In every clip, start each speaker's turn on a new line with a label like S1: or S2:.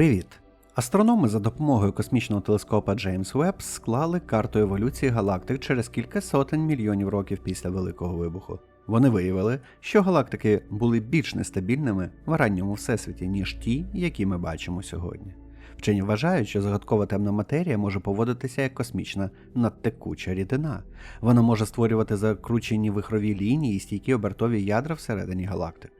S1: Привіт! Астрономи за допомогою космічного телескопа Джеймс Веб склали карту еволюції галактик через кілька сотень мільйонів років після Великого вибуху. Вони виявили, що галактики були більш нестабільними в ранньому всесвіті, ніж ті, які ми бачимо сьогодні. Вчені вважають, що загадкова темна матерія може поводитися як космічна надтекуча рідина. Вона може створювати закручені вихрові лінії і стійкі обертові ядра всередині галактик.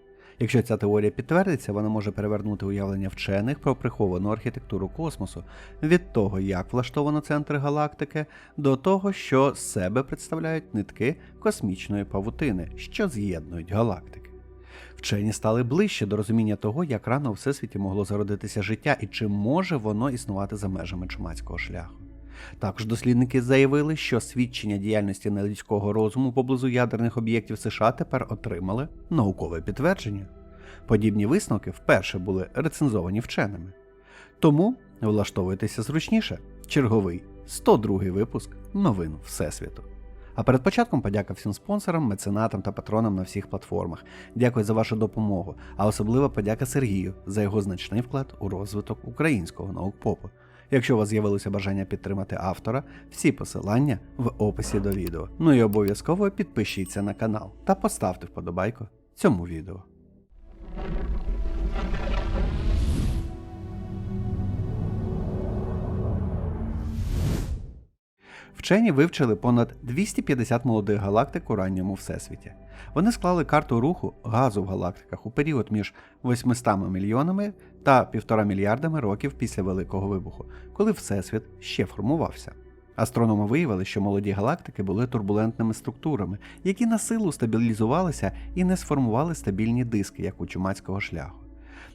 S1: Якщо ця теорія підтвердиться, вона може перевернути уявлення вчених про приховану архітектуру космосу від того, як влаштовано центр галактики, до того, що з себе представляють нитки космічної павутини, що з'єднують галактики. Вчені стали ближче до розуміння того, як рано у всесвіті могло зародитися життя і чи може воно існувати за межами чумацького шляху. Також дослідники заявили, що свідчення діяльності нелюдського розуму поблизу ядерних об'єктів США тепер отримали наукове підтвердження. Подібні висновки вперше були рецензовані вченими. Тому влаштовуйтеся зручніше. Черговий 102 випуск новин Всесвіту. А перед початком подяка всім спонсорам, меценатам та патронам на всіх платформах. Дякую за вашу допомогу, а особлива подяка Сергію за його значний вклад у розвиток українського наукпопу. Якщо у вас з'явилося бажання підтримати автора, всі посилання в описі до відео. Ну і обов'язково підпишіться на канал та поставте вподобайку цьому відео. Вчені вивчили понад 250 молодих галактик у ранньому всесвіті. Вони склали карту руху газу в галактиках у період між 800 мільйонами та 1,5 мільярдами років після Великого вибуху, коли Всесвіт ще формувався. Астрономи виявили, що молоді галактики були турбулентними структурами, які на силу стабілізувалися і не сформували стабільні диски, як у чумацького шляху.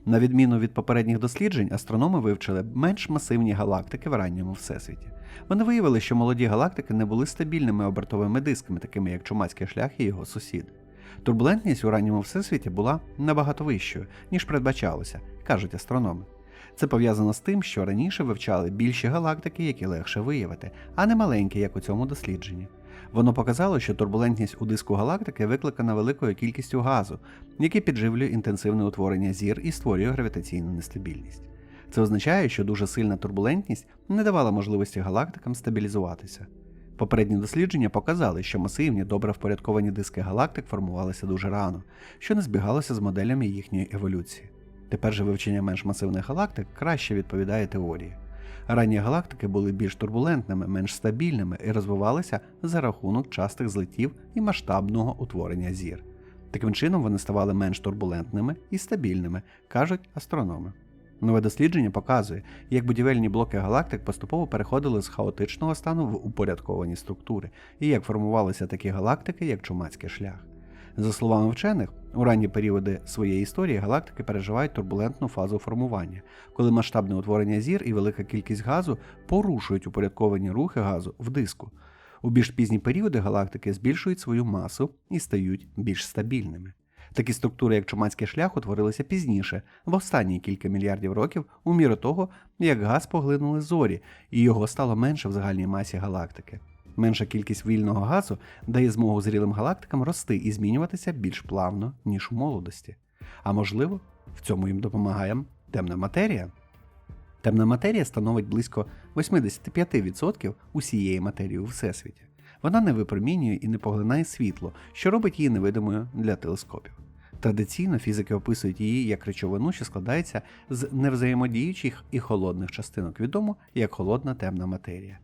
S1: На відміну від попередніх досліджень, астрономи вивчили менш масивні галактики в ранньому всесвіті. Вони виявили, що молоді галактики не були стабільними обертовими дисками, такими як чумацький шлях і його сусід. Турбулентність у ранньому всесвіті була набагато вищою, ніж передбачалося, кажуть астрономи. Це пов'язано з тим, що раніше вивчали більші галактики, які легше виявити, а не маленькі, як у цьому дослідженні. Воно показало, що турбулентність у диску галактики викликана великою кількістю газу, який підживлює інтенсивне утворення зір і створює гравітаційну нестабільність. Це означає, що дуже сильна турбулентність не давала можливості галактикам стабілізуватися. Попередні дослідження показали, що масивні, добре впорядковані диски галактик формувалися дуже рано, що не збігалося з моделями їхньої еволюції. Тепер же вивчення менш масивних галактик краще відповідає теорії. Ранні галактики були більш турбулентними, менш стабільними і розвивалися за рахунок частих злетів і масштабного утворення зір. Таким чином вони ставали менш турбулентними і стабільними, кажуть астрономи. Нове дослідження показує, як будівельні блоки галактик поступово переходили з хаотичного стану в упорядковані структури, і як формувалися такі галактики, як чумацький шлях. За словами вчених, у ранні періоди своєї історії галактики переживають турбулентну фазу формування, коли масштабне утворення зір і велика кількість газу порушують упорядковані рухи газу в диску. У більш пізні періоди галактики збільшують свою масу і стають більш стабільними. Такі структури, як чумацький шлях, утворилися пізніше, в останні кілька мільярдів років, у міру того, як газ поглинули зорі, і його стало менше в загальній масі галактики. Менша кількість вільного газу дає змогу зрілим галактикам рости і змінюватися більш плавно, ніж у молодості. А можливо, в цьому їм допомагає темна матерія. Темна матерія становить близько 85% усієї матерії у всесвіті. Вона не випромінює і не поглинає світло, що робить її невидимою для телескопів. Традиційно фізики описують її як речовину, що складається з невзаємодіючих і холодних частинок, відомо як холодна темна матерія.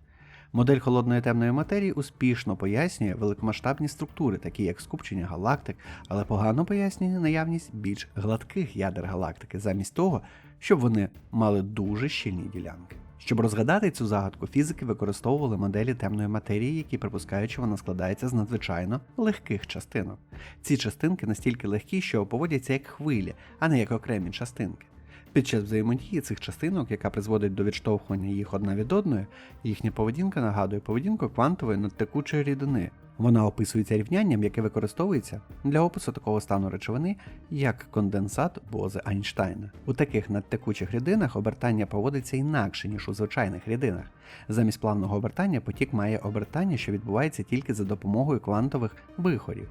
S1: Модель холодної темної матерії успішно пояснює великомасштабні структури, такі як скупчення галактик, але погано пояснює наявність більш гладких ядер галактики, замість того, щоб вони мали дуже щільні ділянки. Щоб розгадати цю загадку, фізики використовували моделі темної матерії, які припускають, що вона складається з надзвичайно легких частинок. Ці частинки настільки легкі, що поводяться як хвилі, а не як окремі частинки. Під час взаємодії цих частинок, яка призводить до відштовхування їх одна від одної, їхня поведінка нагадує поведінку квантової надтекучої рідини. Вона описується рівнянням, яке використовується для опису такого стану речовини, як конденсат Бозе Айнштайна. У таких надтекучих рідинах обертання поводиться інакше, ніж у звичайних рідинах. Замість плавного обертання потік має обертання, що відбувається тільки за допомогою квантових вихорів.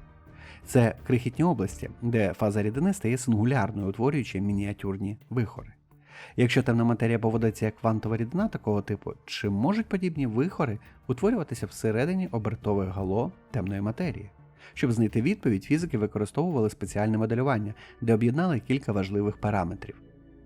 S1: Це крихітні області, де фаза рідини стає сингулярною, утворюючи мініатюрні вихори. Якщо темна матерія поводиться як квантова рідина такого типу, чи можуть подібні вихори утворюватися всередині обертових гало темної матерії? Щоб знайти відповідь, фізики використовували спеціальне моделювання, де об'єднали кілька важливих параметрів.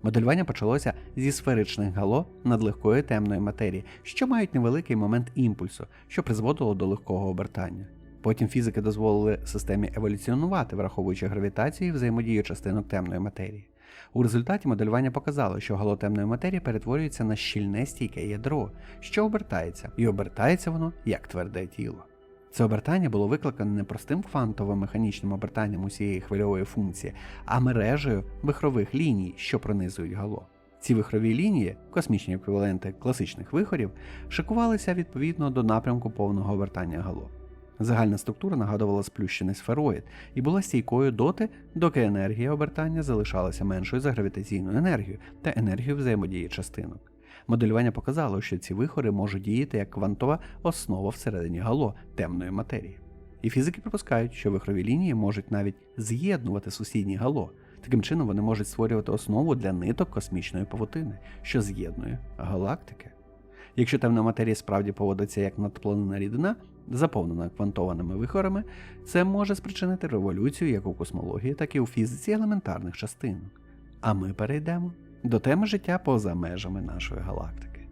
S1: Моделювання почалося зі сферичних гало надлегкої темної матерії, що мають невеликий момент імпульсу, що призводило до легкого обертання. Потім фізики дозволили системі еволюціонувати, враховуючи гравітацію і взаємодію частинок темної матерії. У результаті моделювання показало, що гало темної матерії перетворюється на щільне стійке ядро, що обертається, і обертається воно як тверде тіло. Це обертання було викликане не простим квантовим механічним обертанням усієї хвильової функції, а мережею вихрових ліній, що пронизують гало. Ці вихрові лінії, космічні еквіваленти класичних вихорів, шикувалися відповідно до напрямку повного обертання гало. Загальна структура нагадувала сплющений сфероїд і була стійкою доти, доки енергія обертання залишалася меншою за гравітаційну енергію та енергію взаємодії частинок. Моделювання показало, що ці вихори можуть діяти як квантова основа всередині гало темної матерії. І фізики припускають, що вихрові лінії можуть навіть з'єднувати сусідні гало. Таким чином вони можуть створювати основу для ниток космічної павутини, що з'єднує галактики. Якщо темна матерія справді поводиться як надпланина рідина, заповнена квантованими вихорами, це може спричинити революцію як у космології, так і у фізиці елементарних частинок. А ми перейдемо до теми життя поза межами нашої галактики.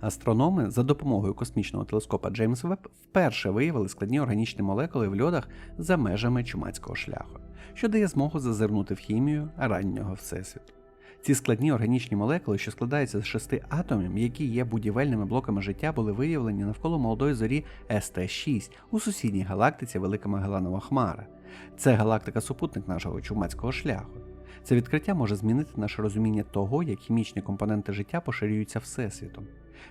S1: Астрономи за допомогою космічного телескопа Джеймс Веб вперше виявили складні органічні молекули в льодах за межами чумацького шляху, що дає змогу зазирнути в хімію раннього всесвіту. Ці складні органічні молекули, що складаються з шести атомів, які є будівельними блоками життя, були виявлені навколо молодої зорі СТ6 у сусідній галактиці Велика Магеланова Хмара. Це галактика-супутник нашого чумацького шляху. Це відкриття може змінити наше розуміння того, як хімічні компоненти життя поширюються всесвітом.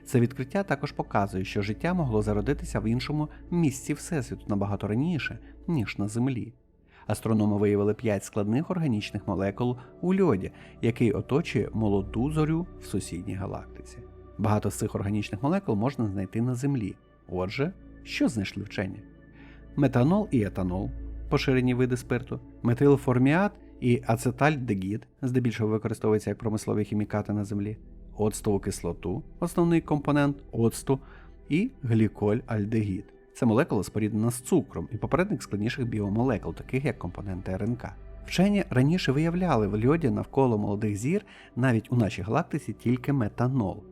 S1: Це відкриття також показує, що життя могло зародитися в іншому місці Всесвіту набагато раніше, ніж на Землі. Астрономи виявили 5 складних органічних молекул у льоді, який оточує молоду зорю в сусідній галактиці. Багато з цих органічних молекул можна знайти на Землі. Отже, що знайшли вчені? Метанол і етанол, поширені види спирту, метилформіат і ацетальдегід, здебільшого використовується як промислові хімікати на Землі, оцтову кислоту, основний компонент оцту, і гліколь-альдегід. Це молекула споріднена з цукром і попередник складніших біомолекул, таких як компоненти РНК. Вчені раніше виявляли в льоді навколо молодих зір навіть у нашій галактиці тільки метанол.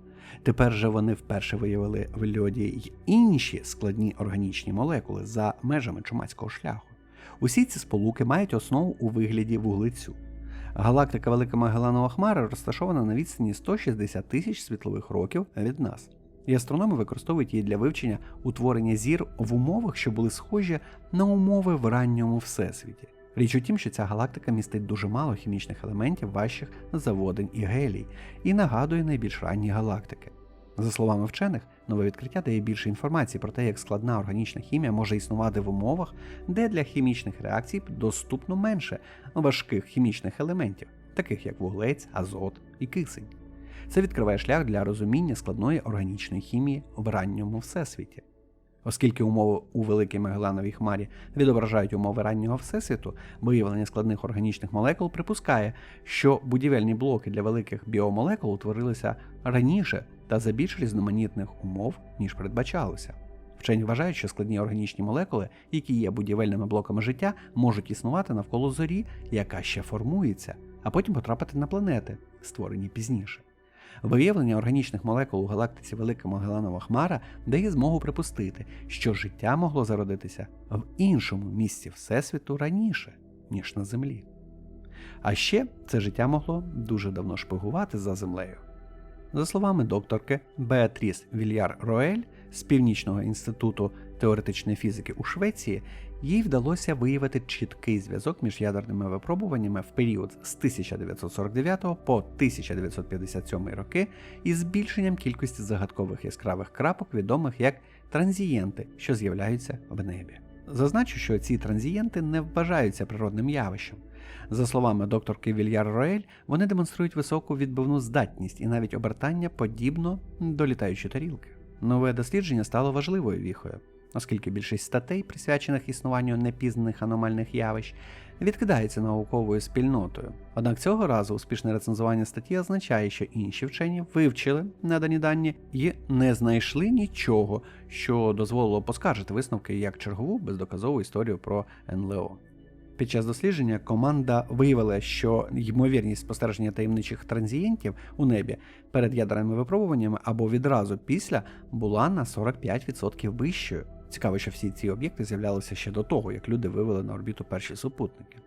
S1: Тепер же вони вперше виявили в льоді й інші складні органічні молекули за межами чумацького шляху. Усі ці сполуки мають основу у вигляді вуглецю. Галактика Велика Магеланова Хмара розташована на відстані 160 тисяч світлових років від нас. І астрономи використовують її для вивчення утворення зір в умовах, що були схожі на умови в ранньому всесвіті. Річ у тім, що ця галактика містить дуже мало хімічних елементів важчих за водень і гелій, і нагадує найбільш ранні галактики. За словами вчених, нове відкриття дає більше інформації про те, як складна органічна хімія може існувати в умовах, де для хімічних реакцій доступно менше важких хімічних елементів, таких як вуглець, азот і кисень. Це відкриває шлях для розуміння складної органічної хімії в ранньому всесвіті. Оскільки умови у Великій Магелановій хмарі відображають умови раннього всесвіту, виявлення складних органічних молекул припускає, що будівельні блоки для великих біомолекул утворилися раніше та за більш різноманітних умов, ніж передбачалося. Вчені вважають, що складні органічні молекули, які є будівельними блоками життя, можуть існувати навколо зорі, яка ще формується, а потім потрапити на планети, створені пізніше. Виявлення органічних молекул у галактиці Велика Магеланова Хмара дає змогу припустити, що життя могло зародитися в іншому місці Всесвіту раніше, ніж на Землі. А ще це життя могло дуже давно шпигувати за землею. За словами докторки Беатріс Вільяр Роель з Північного інституту теоретичної фізики у Швеції, їй вдалося виявити чіткий зв'язок між ядерними випробуваннями в період з 1949 по 1957 роки і збільшенням кількості загадкових яскравих крапок, відомих як транзієнти, що з'являються в небі. Зазначу, що ці транзієнти не вважаються природним явищем. За словами докторки Вільяр Роель, вони демонструють високу відбивну здатність і навіть обертання подібно до літаючої тарілки. Нове дослідження стало важливою віхою, оскільки більшість статей, присвячених існуванню непізнаних аномальних явищ, відкидається науковою спільнотою. Однак цього разу успішне рецензування статті означає, що інші вчені вивчили надані дані і не знайшли нічого, що дозволило поскаржити висновки як чергову бездоказову історію про НЛО. Під час дослідження команда виявила, що ймовірність спостереження таємничих транзієнтів у небі перед ядерними випробуваннями або відразу після була на 45% вищою. Цікаво, що всі ці об'єкти з'являлися ще до того, як люди вивели на орбіту перші супутники.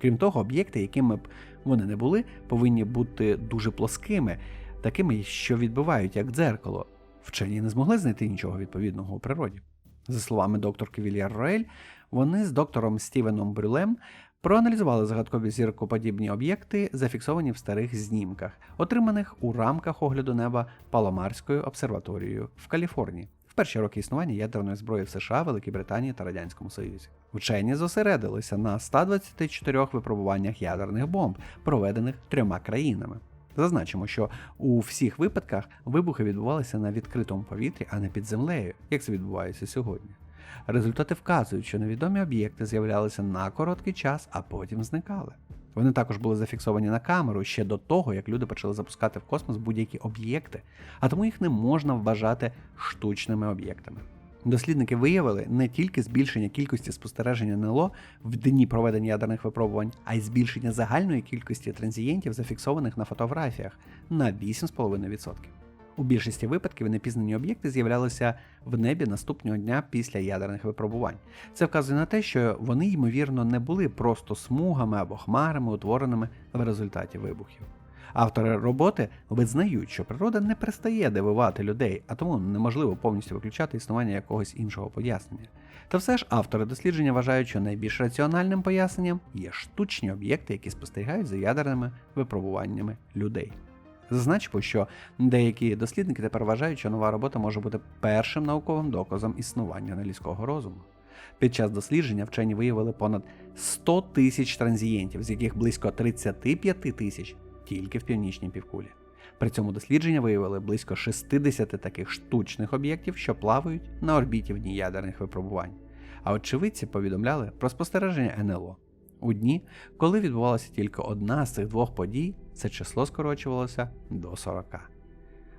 S1: Крім того, об'єкти, якими б вони не були, повинні бути дуже плоскими, такими, що відбивають як дзеркало. Вчені не змогли знайти нічого відповідного у природі. За словами докторки Вільяр Роель, вони з доктором Стівеном Брюлем проаналізували загадкові зіркоподібні об'єкти, зафіксовані в старих знімках, отриманих у рамках огляду неба Паламарською обсерваторією в Каліфорнії перші роки існування ядерної зброї в США, Великій Британії та Радянському Союзі. Вчені зосередилися на 124 випробуваннях ядерних бомб, проведених трьома країнами. Зазначимо, що у всіх випадках вибухи відбувалися на відкритому повітрі, а не під землею, як це відбувається сьогодні. Результати вказують, що невідомі об'єкти з'являлися на короткий час, а потім зникали. Вони також були зафіксовані на камеру ще до того, як люди почали запускати в космос будь-які об'єкти, а тому їх не можна вважати штучними об'єктами. Дослідники виявили не тільки збільшення кількості спостережень НЛО в дні проведення ядерних випробувань, а й збільшення загальної кількості транзієнтів, зафіксованих на фотографіях, на 8,5%. У більшості випадків непізнані об'єкти з'являлися в небі наступного дня після ядерних випробувань. Це вказує на те, що вони, ймовірно, не були просто смугами або хмарами, утвореними в результаті вибухів. Автори роботи визнають, що природа не перестає дивувати людей, а тому неможливо повністю виключати існування якогось іншого пояснення. Та все ж автори дослідження вважають, що найбільш раціональним поясненням є штучні об'єкти, які спостерігають за ядерними випробуваннями людей. Зазначимо, що деякі дослідники тепер вважають, що нова робота може бути першим науковим доказом існування нелюдського розуму. Під час дослідження вчені виявили понад 100 тисяч транзієнтів, з яких близько 35 тисяч тільки в північній півкулі. При цьому дослідження виявили близько 60 таких штучних об'єктів, що плавають на орбіті в дні ядерних випробувань. А очевидці повідомляли про спостереження НЛО. У дні, коли відбувалася тільки одна з цих двох подій, це число скорочувалося до 40.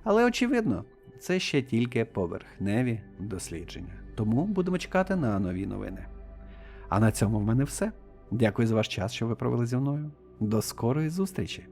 S1: Але очевидно, це ще тільки поверхневі дослідження. Тому будемо чекати на нові новини. А на цьому в мене все. Дякую за ваш час, що ви провели зі мною. До скорої зустрічі!